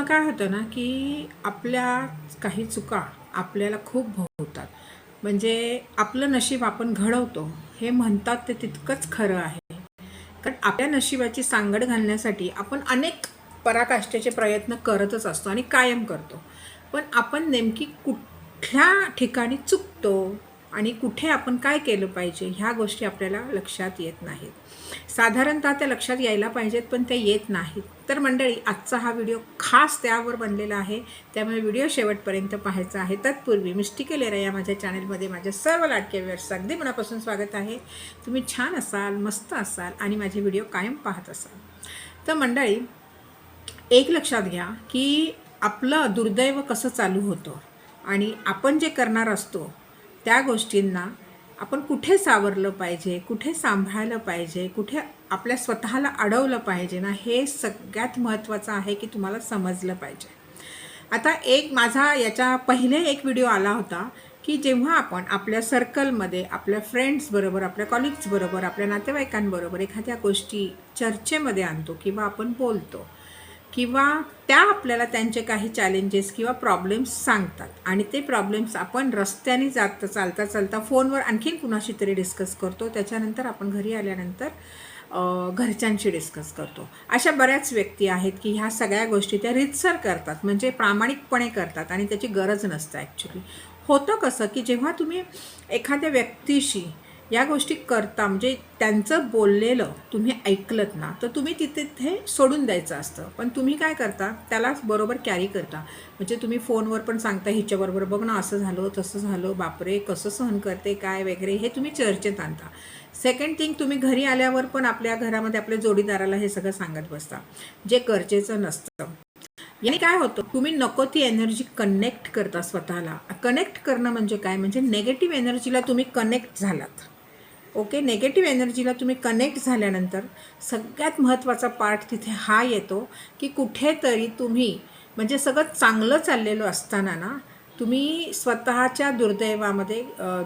खूपदा काय होतं ना की आपल्या काही चुका आपल्याला खूप भोवतात म्हणजे आपलं नशीब आपण घडवतो हे म्हणतात ते तितकंच खरं आहे. कारण आपल्या नशिबाची सांगड घालण्यासाठी आपण अनेक पराकाष्ठेचे प्रयत्न करतच असतो आणि कायम करतो. पण आपण नेमकी कुठल्या ठिकाणी चुकतो आणि कुठे आपण काय केलं पाहिजे ह्या गोष्टी आपल्याला लक्षात येत नाहीत. साधारणतः त्या लक्षात यायला पाहिजेत पण त्या येत नाहीत. तर मंडळी आजचा हा व्हिडिओ खास त्यावर बनलेला आहे. त्यामुळे व्हिडिओ शेवटपर्यंत पाहायचा आहे. तत्पूर्वी मिस्टिके लेरा या माझ्या चॅनलमध्ये माझ्या सर्व लाडक्या व्यूअर्स अगदी मनापासून स्वागत आहे. तुम्ही छान असाल मस्त असाल आणि माझे व्हिडिओ कायम पाहत असाल. तर मंडळी एक लक्षात घ्या की आपलं दुर्दैव कसं चालू होतं आणि आपण जे करणार असतो त्या गोष्टींना आपण कुठे सावरलं पाहिजे कुठे सांभाळलं पाहिजे कुठे आपल्या स्वतःला अडवलं पाहिजे ना हे सगळ्यात महत्त्वाचं आहे की तुम्हाला समजलं पाहिजे. आता एक माझा याच्या पहिले एक व्हिडिओ आला होता की जेव्हा आपण आपल्या सर्कलमध्ये आपल्या फ्रेंड्सबरोबर आपल्या कॉलिग्सबरोबर आपल्या नातेवाईकांबरोबर एखाद्या गोष्टी चर्चेमध्ये आणतो किंवा आपण बोलतो किंवा त्या आपल्याला त्यांचे काही चॅलेंजेस किंवा प्रॉब्लेम्स सांगतात. आणि ते प्रॉब्लेम्स आपण रस्त्याने जात चालता चालता फोनवर आणखीन कुणाशी तरी डिस्कस करतो. त्याच्यानंतर आपण घरी आल्यानंतर घरच्यांशी डिस्कस करतो. अशा बऱ्याच व्यक्ती आहेत की ह्या सगळ्या गोष्टी त्या रितसर करतात. म्हणजे प्रामाणिकपणे करतात आणि त्याची गरज नसतं ॲक्च्युली होतं कसं की जेव्हा तुम्ही एखाद्या व्यक्तीशी या गोष्टी करता म्हणजे त्यांचं बोललेलं तुम्ही ऐकलत ना तर तुम्ही तिथे ते सोडून द्यायचं असतं. पण तुम्ही काय करता त्यालाच बरोबर कॅरी करता. म्हणजे तुम्ही फोनवर पण सांगता हिच्याबरोबर बघ ना असं झालं तसं झालं बापरे कसं सहन करते काय वगैरे हे तुम्ही चर्चेत आणता. सेकंड थिंग तुम्ही घरी आल्यावर पण आपल्या घरामध्ये आपल्या जोडीदाराला हे सगळं सांगत बसता जे गरजेचं नसतं. याने काय होतं तुम्ही नको ती एनर्जी कनेक्ट करता स्वतःला. कनेक्ट करणं म्हणजे काय? म्हणजे नेगेटिव्ह एनर्जीला तुम्ही कनेक्ट झालात. ओके नेगेटिव्ह एनर्जीला तुम्ही कनेक्ट झाल्यानंतर सगळ्यात महत्त्वाचा पार्ट तिथे हा येतो की कुठेतरी तुम्ही म्हणजे सगळं चांगलं चाललेलं असताना ना तुम्ही स्वतःच्या दुर्दैवामध्ये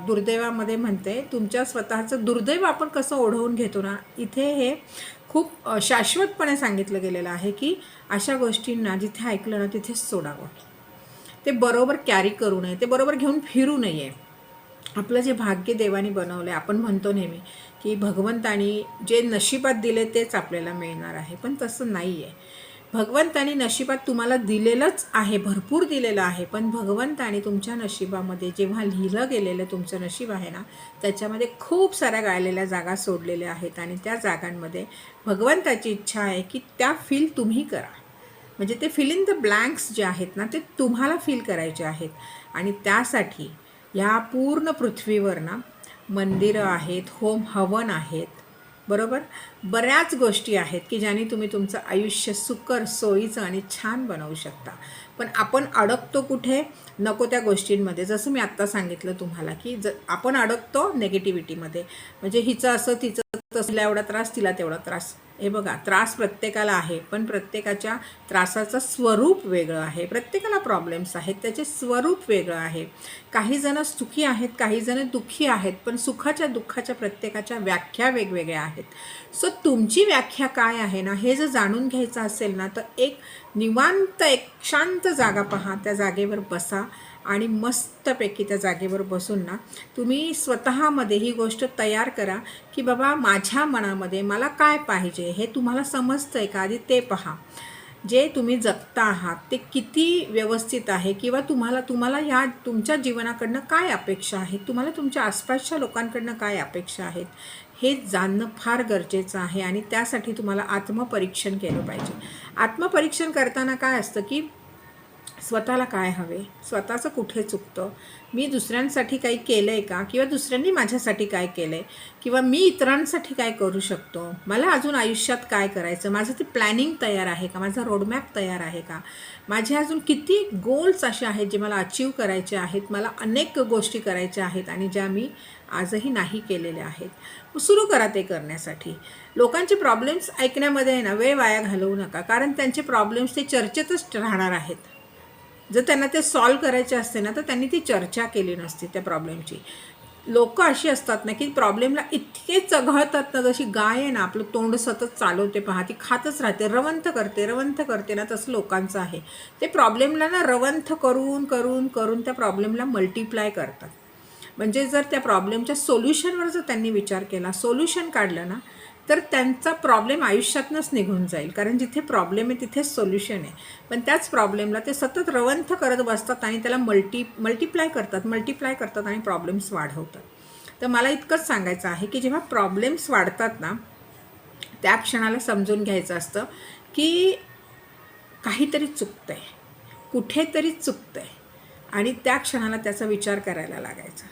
दुर्दैवामध्ये म्हणते तुमच्या स्वतःचं दुर्दैव आपण कसं ओढवून घेतो ना इथे हे खूप शाश्वतपणे सांगितलं गेलेलं आहे की अशा गोष्टींना जिथे ऐकलं ना तिथेच सोडावं. ते बरोबर कॅरी करू नये ते बरोबर घेऊन फिरू नये. आपलं जे भाग्य देवाने बनवलं आहे आपण म्हणतो नेहमी की भगवंतानी जे नशिबात दिले तेच आपल्याला मिळणार आहे पण तसं नाही आहे भगवंतानी नशिबात तुम्हाला दिलेलंच आहे भरपूर दिलेलं आहे पण भगवंताने तुमच्या नशिबामध्ये जेव्हा लिहिलं गेलेलं तुमचं नशीब आहे ना त्याच्यामध्ये खूप साऱ्या गाळलेल्या जागा सोडलेल्या आहेत आणि त्या जागांमध्ये भगवंताची इच्छा आहे की त्या फील तुम्ही करा. म्हणजे ते फिल इन द ब्लँक्स जे आहेत ना ते तुम्हाला फील करायचे आहेत आणि त्यासाठी ह्या पूर्ण पृथ्वीवर ना मंदिरं आहेत होम हवन आहेत बरोबर? बऱ्याच गोष्टी आहेत की ज्याने तुम्ही तुमचं आयुष्य सुकर सोयीचं आणि छान बनवू शकता. पण आपण अडकतो कुठे? नको त्या गोष्टींमध्ये. जसं मी आत्ता सांगितलं तुम्हाला की ज आपण अडकतो नेगेटिव्हिटीमध्ये म्हणजे हिचं असं तिचं तसल्या एवढा त्रास तिला तेवढा त्रास. हे बघा त्रास प्रत्येकाला आहे पण प्रत्येकाच्या त्रासाचं स्वरूप वेगळं आहे. प्रत्येकाला प्रॉब्लेम्स आहेत त्याचे स्वरूप वेगळं आहे. काही जण सुखी आहेत काही जण दुःखी आहेत पण सुखाच्या दुःखाच्या प्रत्येकाच्या व्याख्या वेगवेगळ्या आहेत. सो तुमची व्याख्या काय आहे ना हे जर जाणून घ्यायचं असेल ना तर एक निवांत एक शांत जागा पहा. त्या जागेवर बसा. आणि मस्तपैकी त्या जागेवर बसून ना तुम्ही स्वतःमध्ये ही गोष्ट तयार करा की बाबा माझ्या मनामध्ये मला काय पाहिजे हे तुम्हाला समजतं आहे का? आधी ते पहा. जे तुम्ही जगता आहात ते किती व्यवस्थित आहे किंवा तुम्हाला तुम्हाला ह्या तुमच्या जीवनाकडनं काय अपेक्षा आहेत तुम्हाला तुमच्या आसपासच्या लोकांकडनं काय अपेक्षा आहेत? हे जाणणं फार गरजेचं आहे आणि त्यासाठी तुम्हाला आत्मपरीक्षण केलं पाहिजे. आत्मपरीक्षण करताना काय असतं की स्वतःला काय हवे? स्वतःचं कुठे चुकतं? मी दुसऱ्यांसाठी काही केलं आहे का? किंवा दुसऱ्यांनी माझ्यासाठी काय केलं आहे किंवा मी इतरांसाठी काय करू शकतो? मला अजून आयुष्यात काय करायचं? माझं ते प्लॅनिंग तयार आहे का? माझा रोडमॅप तयार आहे का? माझे अजून किती गोल्स असे आहेत जे मला अचीव करायचे आहेत? मला अनेक गोष्टी करायच्या आहेत आणि ज्या मी आजही नाही केलेल्या आहेत. सुरू करा ते करण्यासाठी. लोकांचे प्रॉब्लेम्स ऐकण्यामध्ये आहे ना वेळ वाया घालवू नका. कारण त्यांचे प्रॉब्लेम्स ते चर्चेतच राहणार आहेत. जर त्यांना ते सॉल्व करायचे असते ना तर त्यांनी ती चर्चा केली नसती त्या प्रॉब्लेमची लोक अशी असतात ना की प्रॉब्लेमला इतके चघळतात ना जशी गाय आहे ना आपलं तोंड सतत चालवते पहा ती खातच राहते रवंथ करते रवंथ करते ना तसं लोकांचं आहे. ते प्रॉब्लेमला ना रवंथ करून करून करून त्या प्रॉब्लेमला मल्टिप्लाय करतात. म्हणजे जर त्या प्रॉब्लेमच्या सोल्युशनवर जर त्यांनी विचार केला सोल्युशन काढलं ना तर त्यांचा प्रॉब्लेम आयुष्यातनंच निघून जाईल. कारण जिथे प्रॉब्लेम आहे तिथेच सोल्युशन आहे. पण त्याच प्रॉब्लेमला ते सतत रवंथ करत बसतात आणि त्याला मल्टी मल्टिप्लाय करतात मल्टिप्लाय करतात आणि प्रॉब्लेम्स वाढवतात. तर मला इतकंच सांगायचं आहे की जेव्हा प्रॉब्लेम्स वाढतात ना त्या क्षणाला समजून घ्यायचं असतं की काहीतरी चुकतं आहे कुठेतरी चुकतं आहे आणि त्या क्षणाला त्याचा विचार करायला लागायचा.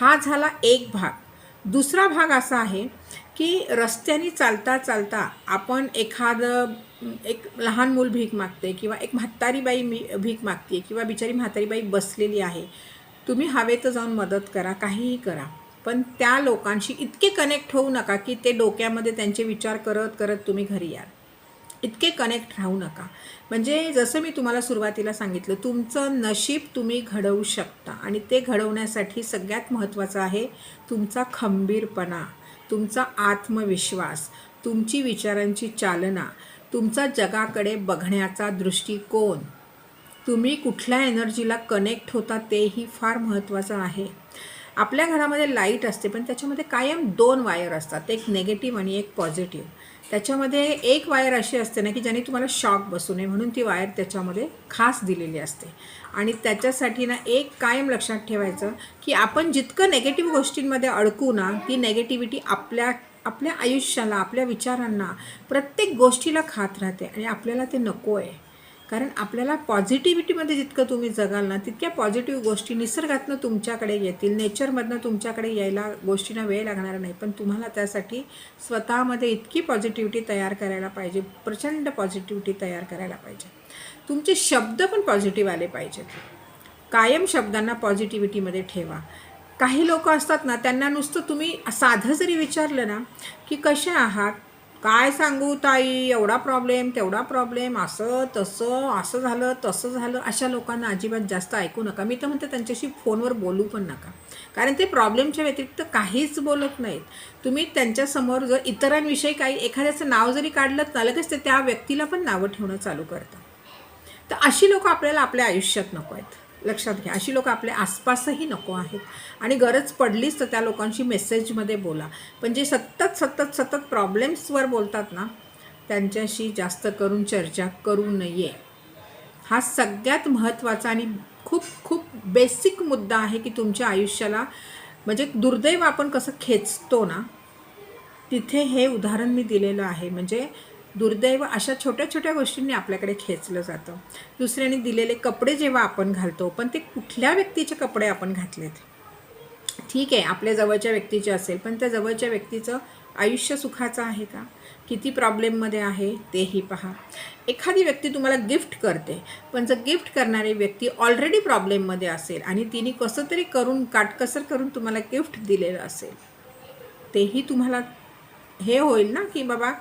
हा झाला एक भाग. दुसरा भाग असा आहे की रस्त्याने चालता चालता आपण एखादं एक लहान मूल भीक मागते किंवा एक म्हातारी बाई मी भीक मागते किंवा बिचारी म्हातारी बाई बसलेली आहे तुम्ही हवेत जाऊन मदत करा काहीही करा. पण त्या लोकांशी इतके कनेक्ट होऊ नका की ते डोक्यामध्ये त्यांचे विचार करत करत तुम्ही घरी याल. इतके कनेक्ट राहू नका. म्हणजे जसं मी तुम्हाला सुरुवातीला सांगितलं तुमचं नशीब तुम्ही घडवू शकता आणि ते घडवण्यासाठी सगळ्यात महत्त्वाचं आहे तुमचा खंबीरपणा. तुमचा आत्मविश्वास तुमची विचारांची चालना तुमचा जगाकडे बघण्याचा दृष्टिकोन. तुम्ही कुठल्या एनर्जीला कनेक्ट होता तेही फार महत्त्वाचं आहे. आपल्या घरामध्ये लाइट असते पण त्याच्यामध्ये कायम दोन वायर असतात एक नेगेटिव्ह आणि एक पॉझिटिव्ह. त्याच्यामध्ये एक वायर अशी असते ना की ज्याने तुम्हाला शॉक बसू नये म्हणून ती वायर त्याच्यामध्ये खास दिलेली असते. आणि त्याच्यासाठी ना एक कायम लक्षात ठेवायचं की आपण जितकं नेगेटिव्ह गोष्टींमध्ये अडकू ना ती नेगेटिव्हिटी आपल्या आपल्या आयुष्याला आपल्या विचारांना प्रत्येक गोष्टीला खात राहते आणि आपल्याला ते नको आहे कारण आपल्याला पॉझिटिव्हिटीमध्ये जितकं तुम्ही जगाल ना तितक्या पॉझिटिव्ह गोष्टी निसर्गातनं तुमच्याकडे येतील. नेचरमधनं तुमच्याकडे यायला गोष्टींना वेळ लागणार नाही. पण तुम्हाला त्यासाठी स्वतःमध्ये इतकी पॉझिटिव्हिटी तयार करायला पाहिजे. प्रचंड पॉझिटिव्हिटी तयार करायला पाहिजे. तुमचे शब्द पण पॉझिटिव्ह आले पाहिजेत. कायम शब्दांना पॉझिटिव्हिटीमध्ये ठेवा. काही लोक असतात ना त्यांना नुसतं तुम्ही साधं जरी विचारलं ना की कसे आहात? काय सांगू ताई? एवढा प्रॉब्लेम तेवढा प्रॉब्लेम असं तसं असं झालं तसं झालं. अशा लोकांना अजिबात जास्त ऐकू नका. मी तर म्हणते त्यांच्याशी फोनवर बोलू पण नका. कारण ते प्रॉब्लेमच्या व्यतिरिक्त काहीच बोलत नाहीत. तुम्ही त्यांच्यासमोर जर इतरांविषयी काही एखाद्याचं नाव जरी काढलं ना लगेच ते त्या व्यक्तीला पण नावं ठेवणं चालू करतात. तर अशी लोकं आपल्याला आपल्या आयुष्यात नको आहेत. लक्षात घ्या. अशी लोकं आपल्या आसपासही नको आहेत. आणि गरज पडलीच तर त्या लोकांशी मेसेजमध्ये बोला. पण जे सतत सतत सतत प्रॉब्लेम्सवर बोलतात ना त्यांच्याशी जास्त करून चर्चा करू नये. हा सगळ्यात महत्त्वाचा आणि खूप खूप बेसिक मुद्दा आहे की तुमच्या आयुष्याला म्हणजे दुर्दैव आपण कसं खेचतो ना तिथे हे उदाहरण मी दिलेलं आहे. म्हणजे दुर्दैव अशा छोट्या छोट्या गोष्टींनी आपल्याकडे खेचलं जातं. दुसऱ्याने दिलेले कपडे जेव्हा आपण घालतो पण ते कुठल्या व्यक्तीचे कपडे आपण घातलेत? ठीक आहे आपल्या जवळच्या व्यक्तीचे असेल पण त्या जवळच्या व्यक्तीचं आयुष्य सुखाचं आहे का? किती प्रॉब्लेममध्ये आहे तेही पहा. एखादी व्यक्ती तुम्हाला गिफ्ट करते पण जर गिफ्ट करणारी व्यक्ती ऑलरेडी प्रॉब्लेममध्ये असेल आणि तिने कसं तरी करून काटकसर करून तुम्हाला गिफ्ट दिलेलं असेल तेही तुम्हाला हे होईल ना की बाबा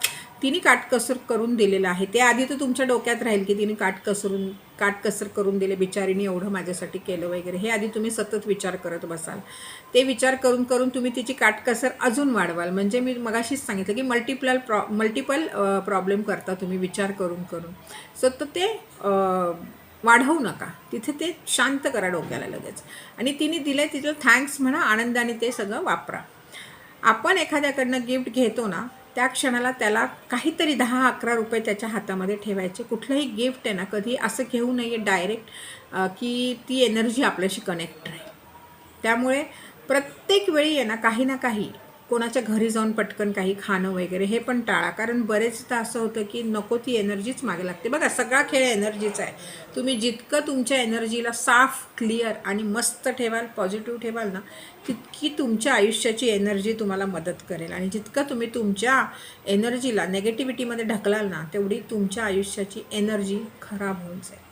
तिने काटकसर करून दिलेलं आहे. ते आधी तर तुमच्या डोक्यात राहील की तिने काटकसरून काटकसर करून दिले बिचारीने एवढं माझ्यासाठी केलं वगैरे. हे आधी तुम्ही सतत विचार करत बसाल. ते विचार करून करून तुम्ही तिची काटकसर अजून वाढवाल. म्हणजे मी मगाशीच सांगितलं की मल्टिपल प्रॉ मल्टिपल प्रॉब्लेम करता तुम्ही विचार करून करून. सतत ते वाढवू नका. तिथे ते शांत करा डोक्याला लगेच. आणि तिने दिलं तिथं थँक्स म्हणा आनंदाने ते सगळं वापरा. आपण एखाद्याकडनं गिफ्ट घेतो ना त्या क्षणाला त्याला काहीतरी दहा अकरा रुपये त्याच्या हातामध्ये ठेवायचे. कुठलंही गिफ्ट आहे ना कधी असं घेऊ नये डायरेक्ट की ती एनर्जी आपल्याशी कनेक्ट राहील. त्यामुळे प्रत्येक वेळी आहे ना काही ना काही कोणाच्या घरी जाऊन पटकन काही खाणं वगैरे हे पण टाळा. कारण बरेचदा असं होतं की नको ती एनर्जीच मागे लागते. बघा सगळा खेळ एनर्जीचा आहे. तुम्ही जितकं तुमच्या एनर्जीला साफ क्लिअर आणि मस्त ठेवाल पॉझिटिव्ह ठेवाल ना तितकी तुमच्या आयुष्याची एनर्जी तुम्हाला मदत करेल. आणि जितकं तुम्ही तुमच्या एनर्जीला नेगेटिव्हिटीमध्ये ढकलाल ना तेवढी तुमच्या आयुष्याची एनर्जी खराब होऊन जाईल.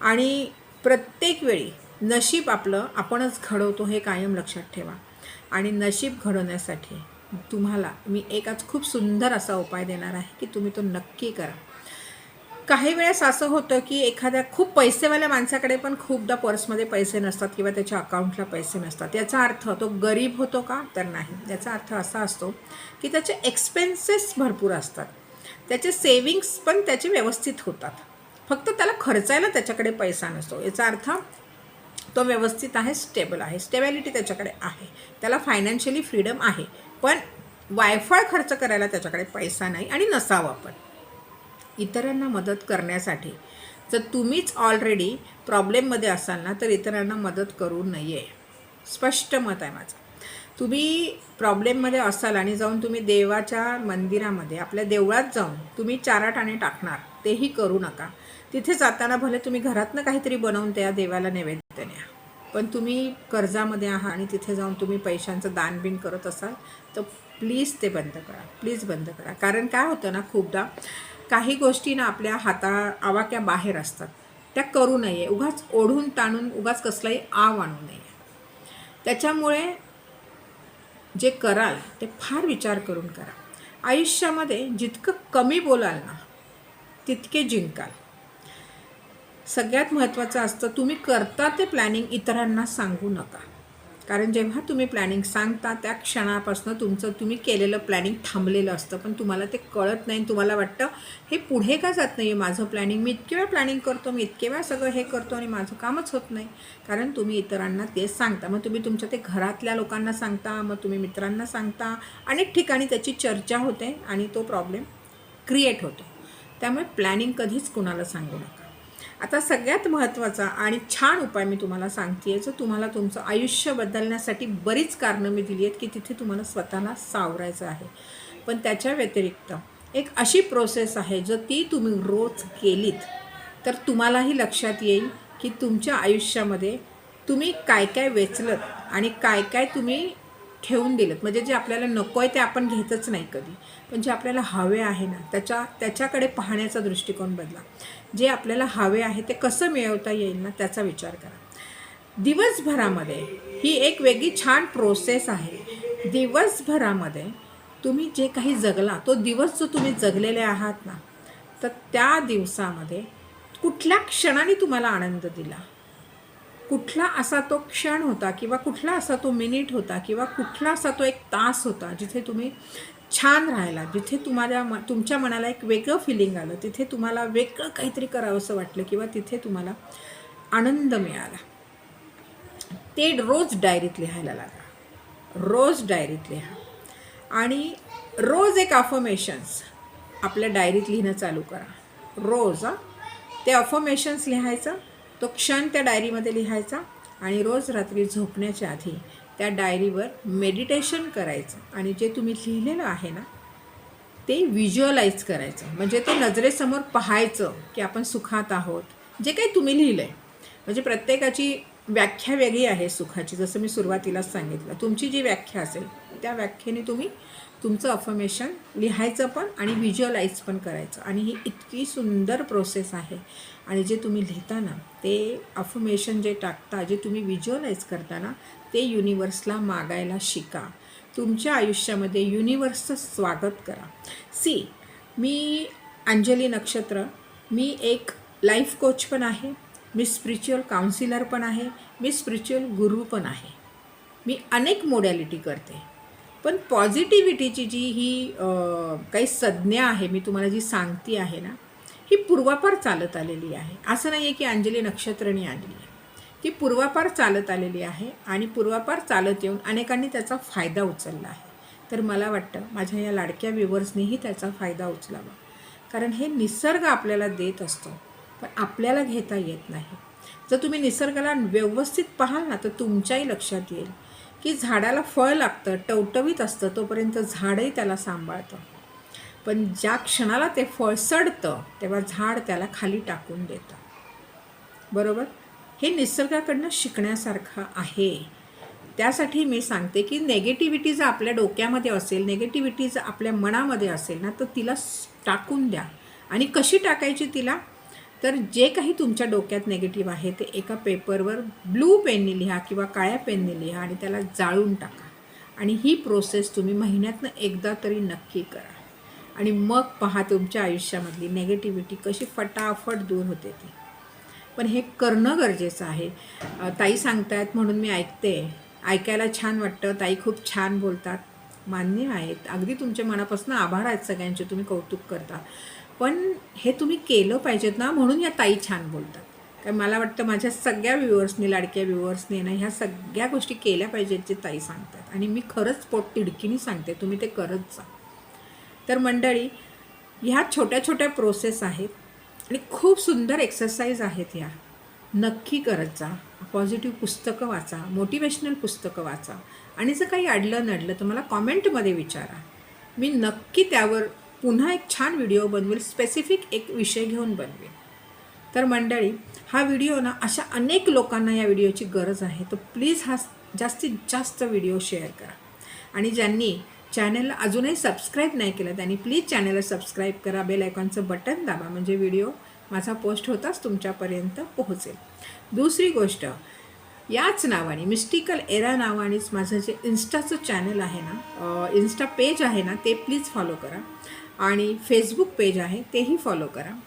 आणि प्रत्येक वेळी नशीब आपलं आपणच घडवतो हे कायम लक्षात ठेवा. आणि नशीब घडवण्यासाठी तुम्हाला मी एक आज खूप सुंदर असा उपाय देणार आहे की तुम्ही तो नक्की करा. काही वेळेस असं होतं की एखाद्या खूप पैसेवाल्या माणसाकडे पण खूपदा पर्समध्ये पैसे नसतात किंवा त्याच्या अकाउंटला पैसे नसतात. याचा अर्थ तो गरीब होतो का? तर नाही. याचा अर्थ असा असतो की त्याचे एक्सपेन्सेस भरपूर असतात. त्याचे सेविंग्स पण त्याचे व्यवस्थित होतात. फक्त त्याला खर्चायला त्याच्याकडे पैसा नसतो. याचा अर्थ तो व्यवस्थित आहे स्टेबल आहे. स्टेबिलिटी त्याच्याकडे आहे. त्याला फायनान्शियली फ्रीडम आहे. पण वायफाय खर्च करायला त्याच्याकडे पैसा नाही आणि नसावा पण. इतरांना मदत करण्यासाठी जर तुम्हीच ऑलरेडी प्रॉब्लेममध्ये असाल ना तर इतरांना मदत करू नये. स्पष्ट मत आहे माझं. तुम्ही प्रॉब्लेममध्ये असाल आणि जाऊन तुम्ही देवाच्या मंदिरामध्ये आपल्या देवळात जाऊन तुम्ही चाराटाने टाकणार तेही करू नका. तिथे जाताना भले तुम्ही घरातनं काहीतरी बनवून त्या देवाला नैवेद्य न्या पण तुम्ही कर्जामध्ये आहात आणि तिथे जाऊन तुम्ही पैशांचं दानबिन करत असाल तर प्लीज ते बंद करा. प्लीज बंद करा. कारण काय होतं ना खूपदा काही गोष्टी ना आपल्या हाता आवाक्या बाहेर असतात. त्या करू नये. उगाच ओढून ताणून उगाच कसलाही आव आणू नये. त्याच्यामुळे जे कराल ते फार विचार करून करा. आयुष्यामध्ये जितकं कमी बोलाल ना तितके जिंकाल. सगळ्यात महत्त्वाचं असतं तुम्ही करता ते प्लॅनिंग इतरांना सांगू नका. कारण जेव्हा तुम्ही प्लॅनिंग सांगता त्या क्षणापासून तुमचं तुम्ही केलेलं प्लॅनिंग थांबलेलं असतं. पण तुम्हाला ते कळत नाही तुम्हाला वाटतं हे पुढे का जात नाही आहे माझं प्लॅनिंग मी इतके वेळा प्लॅनिंग करतो मी इतके वेळा सगळं हे करतो आणि माझं कामच होत नाही. कारण तुम्ही इतरांना ते सांगता. मग तुम्ही तुमच्या ते घरातल्या लोकांना सांगता मग तुम्ही मित्रांना सांगता. अनेक ठिकाणी त्याची चर्चा होते आणि तो प्रॉब्लेम क्रिएट होतो. त्यामुळे प्लॅनिंग कधीच कुणाला सांगू नका. आता सगळ्यात महत्त्वाचा आणि छान उपाय मी तुम्हाला सांगते आहे जो तुम्हाला तुमचं आयुष्य बदलण्यासाठी बरीच कारणं मी दिली आहेत की तिथे तुम्हाला स्वतःला सावरायचं आहे. पण त्याच्या व्यतिरिक्त एक अशी प्रोसेस आहे जर ती तुम्ही रोज केलीत तर तुम्हालाही लक्षात येईल की तुमच्या आयुष्यामध्ये तुम्ही काय काय वेचलत आणि काय काय तुम्ही ठेवून दिलेत. म्हणजे जे आपल्याला नको आहे ते आपण घेतच नाही कधी. पण जे आपल्याला हवे आहे ना त्याच्या त्याच्याकडे पाहण्याचा दृष्टिकोन बदला. जे आपल्याला हवे आहे ते कसं मिळवता येईल ना त्याचा विचार करा. दिवसभरामध्ये ही एक वेगळी छान प्रोसेस आहे. दिवसभरामध्ये तुम्ही जे काही जगला तो दिवस जो तुम्ही जगलेले आहात ना तर त्या दिवसामध्ये कुठल्या क्षणाने तुम्हाला आनंद दिला? कुठला असा तो क्षण होता किंवा कुठला असा तो मिनिट होता किंवा कुठला असा तो एक तास होता जिथे तुम्ही छान राहिला जिथे तुम्हाला म तुमच्या मनाला एक वेगळं फिलिंग आलं तिथे तुम्हाला वेगळं काहीतरी करावंसं वाटलं किंवा तिथे तुम्हाला आनंद मिळाला. ते रोज डायरीत लिहायला लागा. रोज डायरीत लिहा. आणि रोज एक अफर्मेशन्स आपल्या डायरीत लिहिणं चालू करा. रोज हां. ते अफर्मेशन्स लिहायचं तो क्षण त्या डायरीमध्ये लिहायचा आणि रोज रात्री झोपण्याच्या आधी त्या डायरीवर मेडिटेशन करायचं. आणि जे तुम्ही लिहिलेलं आहे ना ते व्हिज्युअलाइज करायचं. म्हणजे ते नजरेसमोर पाहायचं की आपण सुखात आहोत. जे काही तुम्ही लिहिलं आहे म्हणजे प्रत्येकाची व्याख्या वेगळी आहे सुखाची जसं मी सुरुवातीलाच सांगितलं. तुमची जी व्याख्या असेल त्या व्याख्येने तुम्ही तुमचं अफर्मेशन लिहायचं पण आणि व्हिज्युअलाइज पण करायचं. आणि ही इतकी सुंदर प्रोसेस आहे. आणि जे तुम्ही लिहिताना ते अफर्मेशन जे टाकता जे तुम्ही व्हिज्युअलाइज करताना ते युनिवर्सला मागायला शिका. तुमच्या आयुष्यामध्ये युनिवर्सचं स्वागत करा. सी मी अंजली नक्षत्र मी एक लाईफ कोच पण आहे. मी स्पिरिच्युअल काउन्सिलर पण आहे मी स्पिरिच्युअल गुरु पण आहे. मी अनेक मोडॅलिटी करते. पण पॉझिटिव्हिटीची जी ही काही संज्ञा आहे मी तुम्हाला जी सांगती आहे ना ही पूर्वापार चालत आलेली आहे. असं नाही आहे की अंजली नक्षत्रणी आलेली आहे ती पूर्वापार चालत आलेली आहे आणि पूर्वापार चालत येऊन अनेकांनी त्याचा फायदा उचलला आहे. तर मला वाटतं माझ्या या लाडक्या व्ह्युअर्सनीही त्याचा फायदा उचलावा. कारण हे निसर्ग आपल्याला देत असतो. पण आपल्याला घेता येत नाही. जर तुम्ही निसर्गाला व्यवस्थित पाहाल ना तर तुमच्याही लक्षात येईल की झाडाला फळ लागतं टवटवीत असतं तोपर्यंत झाडही त्याला सांभाळतं. पण ज्या क्षणाला ते फळ सडतं तेव्हा झाड त्याला खाली टाकून देतं. बरोबर? हे निसर्गाकडनं शिकण्यासारखं आहे. त्यासाठी मी सांगते की नेगेटिव्हिटी जर आपल्या डोक्यामध्ये असेल नेगेटिव्हिटी जर आपल्या मनामध्ये असेल ना तर तिला टाकून द्या. आणि कशी टाकायची तिला? तर जे काही तुमच्या डोक्यात नेगेटिव्ह आहे ते एका पेपरवर ब्लू पेनने लिहा किंवा काळ्या पेनने लिहा आणि त्याला जाळून टाका. आणि ही प्रोसेस तुम्ही महिन्यातनं एकदा तरी नक्की करा. आणि मग पहा तुमच्या आयुष्यामधली नेगेटिव्हिटी कशी फटाफट दूर होते ती. पण हे करणं गरजेचं आहे. ताई सांगतायत म्हणून मी ऐकते. ऐकायला छान वाटतं. ताई खूप छान बोलतात. मान्य आहेत. अगदी तुमच्या मनापासून आभार आहेत सगळ्यांचे. तुम्ही कौतुक करता. पण हे तुम्ही केलं पाहिजेत ना म्हणून या ताई छान बोलतात. कारण मला वाटतं माझ्या सगळ्या व्ह्युअर्सनी लाडक्या व्ह्युअर्सनी ना ह्या सगळ्या गोष्टी केल्या पाहिजेत जे ताई सांगतात. आणि मी खरंच पोट तिडकीनी सांगते तुम्ही ते करत जा. तर मंडळी ह्या छोट्या छोट्या प्रोसेस आहेत आणि खूप सुंदर एक्सरसाइज आहेत ह्या. नक्की करत जा. पॉझिटिव्ह पुस्तकं वाचा मोटिवेशनल पुस्तकं वाचा. आणि जर काही अडलं नडलं तर मला कॉमेंटमध्ये विचारा. मी नक्की त्यावर पुन्हा एक छान व्हिडिओ बनवेल स्पेसिफिक एक विषय घेऊन बनवेल. तर मंडळी हा व्हिडिओ ना अशा अनेक लोकांना या व्हिडिओची गरज आहे. तर प्लीज हा जास्तीत जास्त व्हिडिओ शेअर करा. आणि ज्यांनी चॅनलला अजूनही सबस्क्राईब नाही केलं त्यांनी प्लीज चॅनलला सबस्क्राईब करा बेल आयकॉनचं बटन दाबा म्हणजे व्हिडिओ माझा पोस्ट होताच तुमच्यापर्यंत पोहोचेल. दुसरी गोष्ट याच नावाने मिस्टिकल एरा नावानेच माझं जे इन्स्टाचं चॅनल आहे ना इन्स्टा पेज आहे ना ते प्लीज फॉलो करा. आणि फेसबुक पेज आहे तेही फॉलो करा.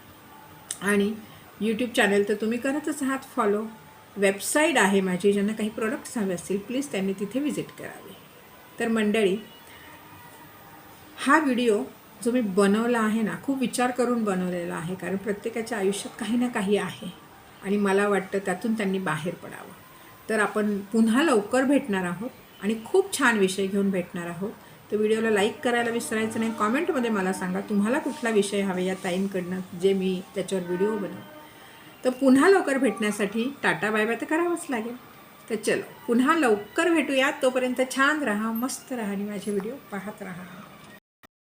आणि यूट्यूब चॅनल तर तुम्ही करतच आहात फॉलो वेबसाईट आहे माझी ज्यांना काही प्रोडक्ट्स हवे असतील प्लीज त्यांनी तिथे व्हिजिट करावे. तर मंडळी हा व्हिडिओ जो मी बनवला आहे ना खूप विचार करून बनवलेला आहे कारण प्रत्येकाच्या आयुष्यात काही ना काही आहे. आणि मला वाटतं त्यातून त्यांनी बाहेर पडावं. तर आपण पुन्हा लवकर भेटणार आहोत आणि खूप छान विषय घेऊन भेटणार आहोत. तर व्हिडिओला लाईक करायला विसरायचं नाही. कॉमेंटमध्ये मला सांगा तुम्हाला कुठला विषय हवे या ताईंकडनं जे मी त्याच्यावर व्हिडिओ बनव तर पुन्हा लवकर भेटण्यासाठी टाटा बाय बाय. तर करावंच लागेल. तर चलो पुन्हा लवकर भेटूया. तोपर्यंत छान राहा मस्त राहा आणि माझे व्हिडिओ पाहत राहा.